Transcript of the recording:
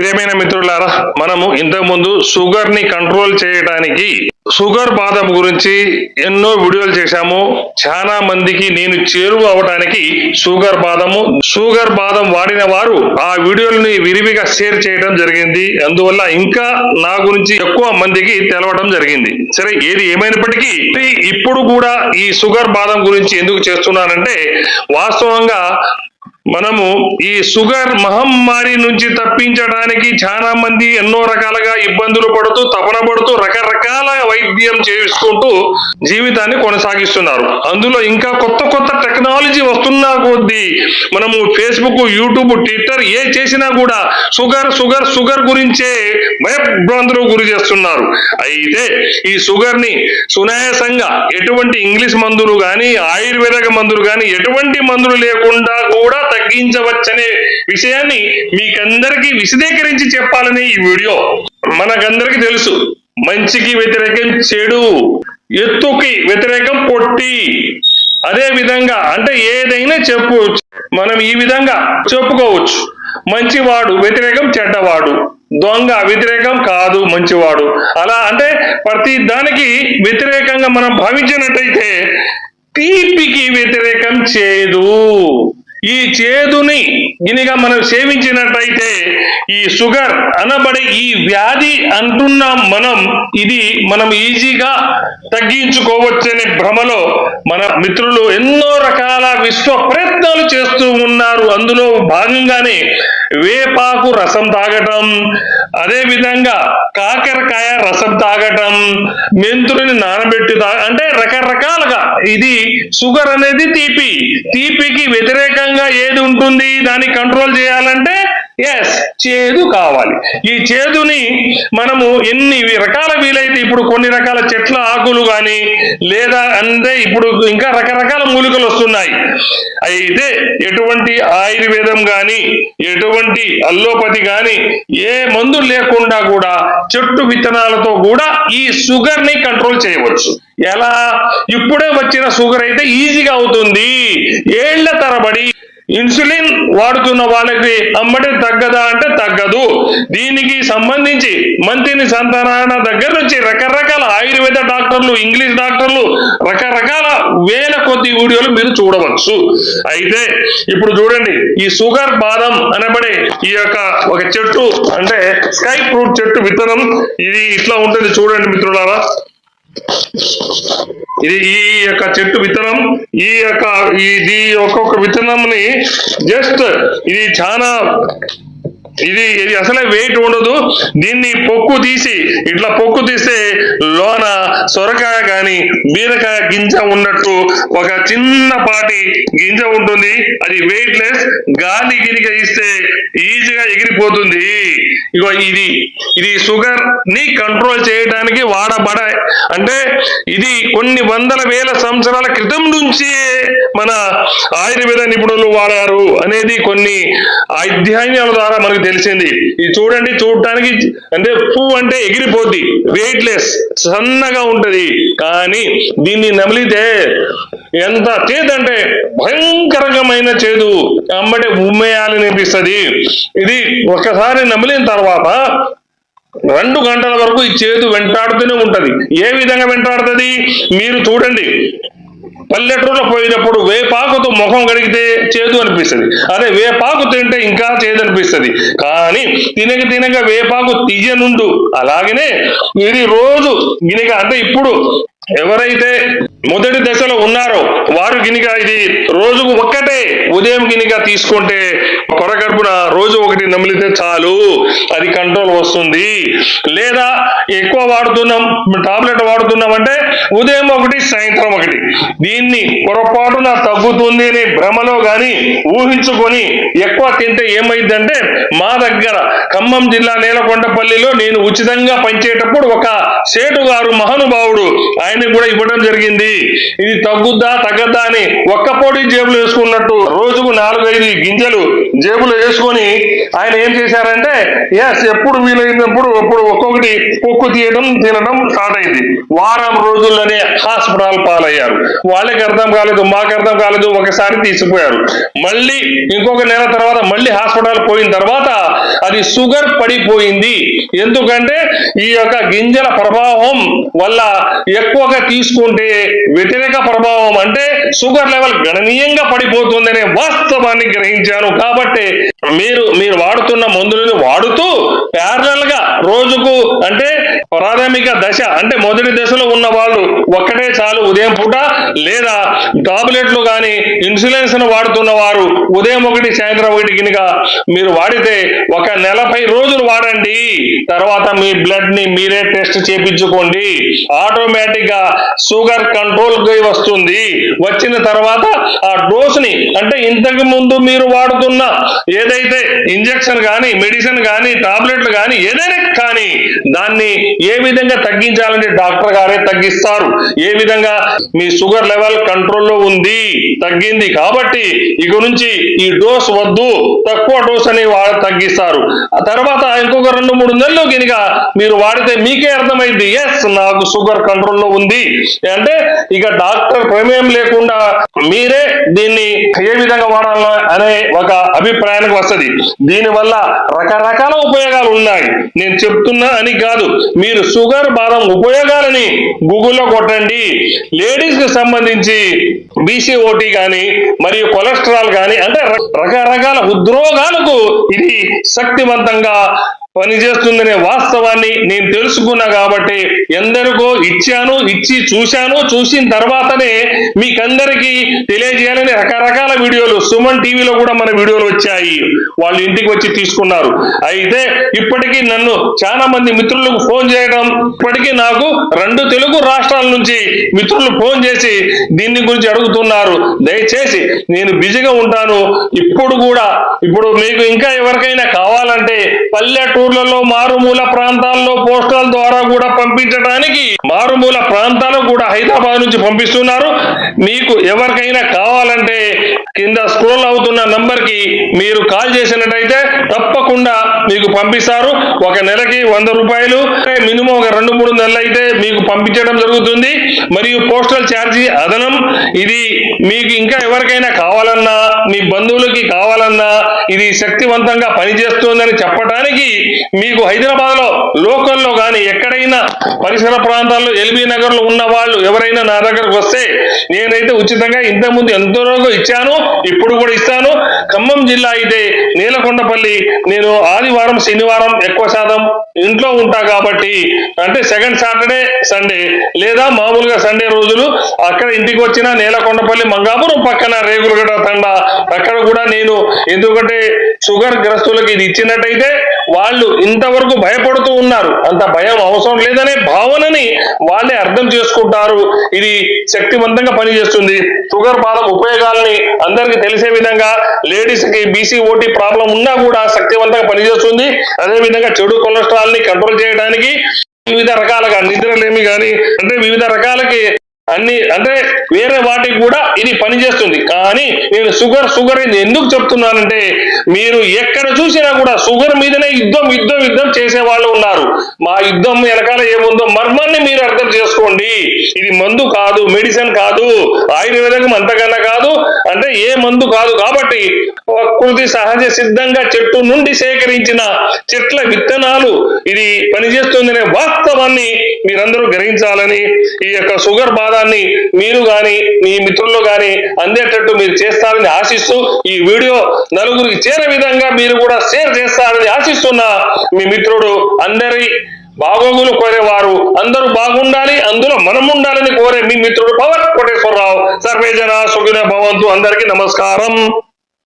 ప్రియమైన మిత్రులారా మనము ఇంతకుముందు షుగర్ని కంట్రోల్ చేయడానికి షుగర్ బాధ గురించి ఎన్నో వీడియోలు చేశాము. చాలా మందికి నేను చేరువ అవడానికి షుగర్ బాదము షుగర్ బాదం వాడిన వారు ఆ వీడియోలని విరివిగా షేర్ చేయడం జరిగింది. అందువల్ల ఇంకా నా గురించి ఎక్కువ మందికి తెలవడం జరిగింది. సరే ఏది ఏమైనప్పటికీ ఇప్పుడు కూడా ఈ షుగర్ బాదం గురించి ఎందుకు చేస్తున్నానంటే వాస్తవంగా మనము ఈ షుగర్ మహమ్మారి నుంచి తప్పించడానికి చాలా మంది ఎన్నో రకాలుగా ఇబ్బందులు పడుతూ తపన పడుతూ రకరకాల వైద్యం చేసుకుంటూ జీవితాన్ని కొనసాగిస్తున్నారు. అందులో ఇంకా కొత్త కొత్త టెక్నాలజీ వస్తున్నా కొద్దీ మనము ఫేస్బుక్ యూట్యూబ్ ట్విట్టర్ ఏ చేసినా కూడా షుగర్ షుగర్ షుగర్ గురించే భయభ్రాంతులకు గురి చేస్తున్నారు. అయితే ఈ షుగర్ని సునాయాసంగా ఎటువంటి ఇంగ్లీష్ మందులు కానీ ఆయుర్వేదక మందులు కానీ ఎటువంటి మందులు లేకుండా కూడా తగ్గించవచ్చనే విషయాన్ని మీకందరికీ విశదీకరించి చెప్పాలని ఈ వీడియో. మనకందరికీ తెలుసు. మంచికి వ్యతిరేకం చెడు ఎత్తుకి వ్యతిరేకం పొట్టి. అదే విధంగా అంటే ఏదైనా చెప్పుకోవచ్చు మనం ఈ విధంగా చెప్పుకోవచ్చు. మంచివాడు వ్యతిరేకం చెడ్డవాడు. దొంగ వ్యతిరేకం కాదు మంచివాడు. అలా అంటే ప్రతి దానికి వ్యతిరేకంగా మనం భావించినట్టయితే తీపికి వ్యతిరేకం చేయదు. ఈ చేదుని గినిగా మనం సేవించినట్టయితే ఈ షుగర్ అనబడే ఈ వ్యాధి అంటున్నాం మనం ఇది మనం ఈజీగా తగ్గించుకోవచ్చనే భ్రమలో మన మిత్రులు ఎన్నో రకాల విశ్వ ప్రయత్నాలు చేస్తూ ఉన్నారు. అందులో భాగంగానే వేపాకు రసం తాగటం అదే విధంగా కాకరకాయ రసం తాగటం మెంతులని నానబెట్టి తా అంటే రకరకాలుగా ఇది షుగర్ అనేది తీపి తీపికి వ్యతిరేకంగా ఏది ఉంటుంది? దాన్ని కంట్రోల్ చేయాలంటే ఎస్ చేదు కావాలి. ఈ చేదుని మనము ఎన్ని రకాల వీలైతే ఇప్పుడు కొన్ని రకాల చెట్ల ఆకులు కానీ లేదా అంటే ఇప్పుడు ఇంకా రకరకాల మూలికలు వస్తున్నాయి. అయితే ఎటువంటి ఆయుర్వేదం కానీ ఎటువంటి అల్లోపతి కానీ ఏ మందు లేకుండా కూడా చెట్టు విత్తనాలతో కూడా ఈ షుగర్ని కంట్రోల్ చేయవచ్చు. ఎలా? ఇప్పుడే వచ్చిన షుగర్ అయితే ఈజీగా అవుతుంది. ఏళ్ళ తరబడి ఇన్సులిన్ వాడుతున్న వాళ్ళకి అమ్మడి తగ్గదా అంటే తగ్గదు. దీనికి సంబంధించి మంత్రిని సంతాన దగ్గర నుంచి రకరకాల ఆయుర్వేద డాక్టర్లు ఇంగ్లీష్ డాక్టర్లు రకరకాల వేల కొద్ది వీడియోలు మీరు చూడవచ్చు. అయితే ఇప్పుడు చూడండి ఈ షుగర్ బాదం అనబడే ఈ యొక్క ఒక చెట్టు అంటే స్కై ఫ్రూట్ చెట్టు విత్తనం ఇది ఇట్లా ఉంటుంది చూడండి మిత్రులారా. ఇది ఈ యొక్క చెట్టు విత్తనం ఈ యొక్క ఇది ఒక్కొక్క విత్తనంని జస్ట్ ఇది చాలా ఇది ఇది అసలే వెయిట్ ఉండదు. దీన్ని పొక్కు తీసి ఇట్లా పొక్కు తీస్తే లోన సొరకాయ కానీ బీరకాయ గింజ ఉన్నట్టు ఒక చిన్నపాటి గింజ ఉంటుంది. అది వెయిట్ లెస్ గాలి గిరిక ఇస్తే ఈజీగా ఎగిరిపోతుంది. ఇగో ఇది. ఇది షుగర్ని కంట్రోల్ చేయడానికి వాడబడ అంటే ఇది కొన్ని వందల వేల సంవత్సరాల క్రితం నుంచి మన ఆయుర్వేద నిపుణులు వాడారు అనేది కొన్ని అధ్యయనాల ద్వారా మనకు తెలిసింది. ఇది చూడండి చూడటానికి అంటే పువ్వు అంటే ఎగిరిపోద్ది వెయిట్ లెస్ సన్నగా ఉంటది. కానీ దీన్ని నమిలితే ఎంత చేదంటే భయంకరమైన చేదు. అమ్మటే ఉమ్మేయాలని అనిపిస్తుంది. ఇది ఒకసారి నమిలిన తర్వాత రెండు గంటల వరకు ఈ చేదు వెంటాడుతూనే ఉంటది. ఏ విధంగా వెంటాడుతుంది? మీరు చూడండి. పల్లెటూరులో పోయినప్పుడు వేపాకుతో ముఖం కడిగితే చేదు అనిపిస్తుంది. అదే వేపాకు తింటే ఇంకా చేదు అనిపిస్తుంది. కానీ తినక తినక వేపాకు తీయనుండు. అలాగనే ఇది రోజు గినిక అంటే ఇప్పుడు ఎవరైతే మొదటి దశలో ఉన్నారు. వారు గినిక ఇది రోజుకు ఒక్కటే ఉదయం గినిక తీసుకుంటే కొరగడుపున రోజు ఒకటి నమిలితే చాలు. అది కంట్రోల్ వస్తుంది. లేదా ఎక్కువ వాడుతున్నాం టాబ్లెట్ వాడుతున్నాం అంటే ఉదయం ఒకటి సాయంత్రం ఒకటి. దీన్ని పొరపాటున తగ్గుతుంది అనే భ్రమలో కానీ ఊహించుకొని ఎక్కువ తింటే ఏమైందంటే మా దగ్గర ఖమ్మం జిల్లా నేలకొండపల్లిలో నేను ఉచితంగా పంచేటప్పుడు ఒక సేటు గారు మహానుభావుడు ఆయన కూడా ఇవ్వడం జరిగింది. ఇది తగ్గుద్దా తగ్గద్దా అని ఒక్క పోటీ జేబులో వేసుకున్నట్టు రోజుకు నాలుగైదు గింజలు జేబులో వేసుకొని ఆయన ఏం చేశారంటే ఎస్ ఎప్పుడు వీలైనప్పుడు ఎప్పుడు ఒక్కొక్కటి పొక్కు తీయడం తినడం స్టార్ట్ అయింది. వారం రోజుల్లోనే హాస్పిటల్ పాలయ్యారు. వాళ్ళకి అర్థం కాలేదు మాకు అర్థం కాలేదు ఒకసారి తీసిపోయారు మళ్ళీ ఇంకొక నెల తర్వాత మళ్ళీ హాస్పిటల్ పోయిన తర్వాత అది షుగర్ పడిపోయింది. ఎందుకంటే ఈ యొక్క గింజల ప్రభావం వల్ల ఎక్కువగా తీసుకుంటే వ్యతిరేక ప్రభావం అంటే షుగర్ లెవెల్ గణనీయంగా పడిపోతుందనే వాస్తవాన్ని గ్రహించాను. కాబట్టి మీరు మీరు వాడుతున్న మందులను వాడుతూ ప్యారల రోజుకు అంటే ప్రాథమిక దశ అంటే మొదటి దశలో ఉన్న వాళ్ళు ఒక్కటే చాలు ఉదయం పూట లేదా టాబ్లెట్లు కానీ ఇన్సులిన్స్ను వాడుతున్న వారు ఉదయం ఒకటి సాయంత్రం ఒకటి గినుక మీరు వాడితే ఒక నలభై రోజులు వాడండి. తర్వాత మీ బ్లడ్ని మీరే టెస్ట్ చేపించుకోండి. ఆటోమేటిక్గా షుగర్ కంట్రోల్ వస్తుంది. వచ్చిన తర్వాత ఆ డోస్ని అంటే ఇంతకు ముందు మీరు వాడుతున్న ఏదైతే ఇంజెక్షన్ కానీ మెడిసిన్ కానీ టాబ్లెట్లు కానీ ఏదైనా కానీ దాన్ని ఏ విధంగా తగ్గించాలంటే డాక్టర్ గారే తగ్గిస్తారు. ఏ విధంగా మీ షుగర్ లెవెల్ కంట్రోల్లో ఉంది తగ్గింది కాబట్టి ఇక నుంచి ఈ డోస్ వద్దు తక్కువ డోస్ అని వాడు తగ్గిస్తారు. ఆ తర్వాత ఇంకొక రెండు మూడు నెలలు కనుక మీరు వాడితే మీకే అర్థమైంది ఎస్ నాకు షుగర్ కంట్రోల్లో ఉంది. అంటే ఇక డాక్టర్ ప్రమేయం లేకుండా మీరే దీన్ని ఏ విధంగా వాడాలా అనే ఒక అభిప్రాయానికి వస్తుంది. దీనివల్ల రకరకాల ఉపయోగాలు ఉన్నాయి. నేను చెప్తున్నా అని కాదు. మీరు షుగర్ బాదం ఉపయోగాలని గూగుల్లో కొట్టండి. లేడీస్కి సంబంధించి బీసీఓటీ కానీ మరియు కొలెస్ట్రాల్ కానీ అంటే రకరకాల ఉద్రోగాలకు ఇది శక్తివంతంగా పనిచేస్తుందనే వాస్తవాన్ని నేను తెలుసుకున్నా కాబట్టి ఎందరికో ఇచ్చాను ఇచ్చి చూశాను చూసిన తర్వాతనే మీకందరికీ తెలియజేయాలని రకరకాల వీడియోలు సుమన్ టీవీలో కూడా మన వీడియోలు వచ్చాయి. వాళ్ళు ఇంటికి వచ్చి తీసుకున్నారు. అయితే ఇప్పటికీ నన్ను చాలా మంది మిత్రులకు ఫోన్ చేయడం ఇప్పటికీ నాకు రెండు తెలుగు రాష్ట్రాల నుంచి మిత్రులు ఫోన్ చేసి దీని గురించి అడుగుతున్నారు. దయచేసి నేను బిజీగా ఉంటాను. ఇప్పుడు కూడా ఇప్పుడు మీకు ఇంకా ఎవరికైనా కావాలంటే పల్లెటూరు పల్లెటూర్లలో మారుమూల ప్రాంతాల్లో పోస్టల్ ద్వారా కూడా పంపించడానికి మారుమూల ప్రాంతాలు కూడా హైదరాబాద్ నుంచి పంపిస్తున్నారు. మీకు ఎవరికైనా కావాలంటే కింద స్క్రోల్ అవుతున్న నంబర్కి మీరు కాల్ చేసినట్టయితే తప్పకుండా మీకు పంపిస్తారు. ఒక నెలకి వంద రూపాయలు మినిమం ఒక రెండు మూడు నెలలు అయితే మీకు పంపించడం జరుగుతుంది. మరియు పోస్టల్ ఛార్జీ అదనం. ఇది మీకు ఇంకా ఎవరికైనా కావాలన్నా మీ బంధువులకి కావాలన్నా ఇది శక్తివంతంగా పనిచేస్తుందని చెప్పడానికి మీకు హైదరాబాద్లో లోకల్లో కానీ ఎక్కడైనా పరిసర ప్రాంతాల్లో ఎల్బీ నగర్లో ఉన్న వాళ్ళు ఎవరైనా నా దగ్గరకు వస్తే నేనైతే ఉచితంగా ఇంతకుముందు ఎంతో ఇచ్చాను ఇప్పుడు కూడా ఇస్తాను. ఖమ్మం జిల్లా అయితే నీలకొండపల్లి నేను ఆదివారం శనివారం ఎక్కువ శాతం ఇంట్లో ఉంటా కాబట్టి అంటే సెకండ్ సాటర్డే సండే లేదా మామూలుగా సండే రోజులు అక్కడ ఇంటికి వచ్చిన నేలకొండపల్లి మంగాపురం పక్కన రేగులగడ తండ. అక్కడ కూడా నేను ఎందుకంటే షుగర్ గ్రస్తులకు ఇది ఇచ్చినట్టయితే వాళ్ళు ఇంతవరకు భయపడుతూ ఉన్నారు. అంత భయం అవసరం లేదనే భావనని వాళ్ళే అర్థం చేసుకుంటారు. ఇది శక్తివంతంగా పనిచేస్తుంది. షుగర్ బాధ ఉపయోగాలని అందరికీ తెలిసే విధంగా లేడీస్కి బీసీ ఓటీ ప్రాబ్లం ఉన్నా కూడా శక్తివంతంగా పనిచేస్తుంది. అదే విధంగా చెడు కొలెస్ట్రాల్ని కంట్రోల్ చేయడానికి వివిధ రకాలుగా నిద్రలేమి కానీ అంటే వివిధ రకాలకి అన్ని అంటే వేరే వాటికి కూడా ఇది పనిచేస్తుంది. కానీ నేను షుగర్ షుగర్ ఇది ఎందుకు చెప్తున్నానంటే మీరు ఎక్కడ చూసినా కూడా షుగర్ మీదనే యుద్ధం యుద్ధం యుద్ధం చేసే వాళ్ళు ఉన్నారు. మా యుద్ధం వెనకాల ఏముందో మర్మాన్ని మీరు అర్థం చేసుకోండి. ఇది మందు కాదు మెడిసిన్ కాదు ఆయుర్వేదం అంతకన్నా కాదు అంటే ఏ మందు కాదు కాబట్టి ప్రకృతి సహజ సిద్ధంగా చెట్టు నుండి సేకరించిన చెట్ల విత్తనాలు ఇది పనిచేస్తుందనే వాస్తవాన్ని మీరందరూ గ్రహించాలని ఈ యొక్క షుగర్ బాధాన్ని మీరు గాని మీ మిత్రులు గాని అందేటట్టు మీరు చేస్తారని ఆశిస్తూ ఈ వీడియో నలుగురికి చేరే విధంగా మీరు కూడా షేర్ చేస్తారని ఆశిస్తున్న మీ మిత్రుడు అందరి బాగోగులు కోరేవారు. అందరూ బాగుండాలి అందులో మనం ఉండాలని కోరే మీ మిత్రుడు పవన్ కోటేశ్వరరావు. సర్వేజన సుఖిన భవంతు. అందరికీ నమస్కారం.